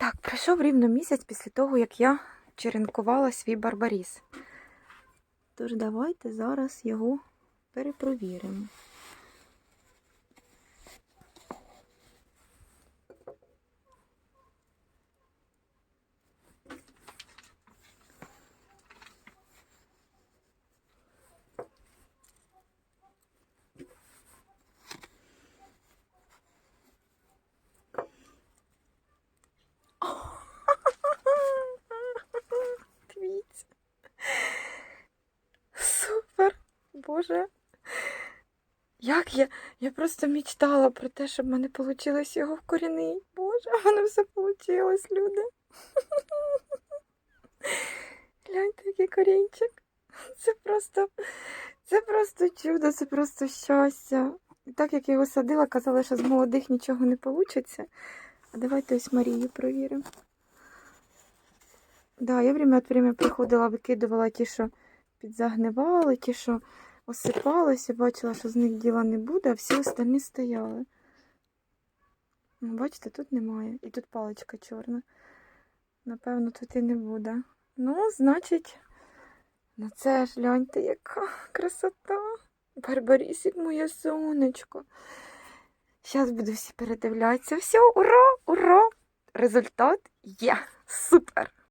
Так, пройшов рівно місяць після того, як я черенкувала свій барбаріс. Тож давайте зараз його перепровіримо. Дивіться. Супер! Боже. Як я. Я просто мечтала про те, щоб в мене вийшло його вкорінити. Боже, в мене все вийшло, люди. Гляньте, який корінчик. Це просто, це просто чудо, це просто щастя. І так як я його садила, казала, що з молодих нічого не вийде. А давайте ось Марію провіримо. Да, я время від приходила, викидувала ті, що підзагнивали, ті, що осипалися, бачила, що з них діла не буде, а всі остальні стояли. Ну, бачите, тут немає. І тут паличка чорна. Напевно, тут і не буде. Ну, значить, на це ж гляньте, яка красота. Барбарісик, моє сонечко. Зараз буду всі передивлятися. Все, ура, ура! Результат є. Супер!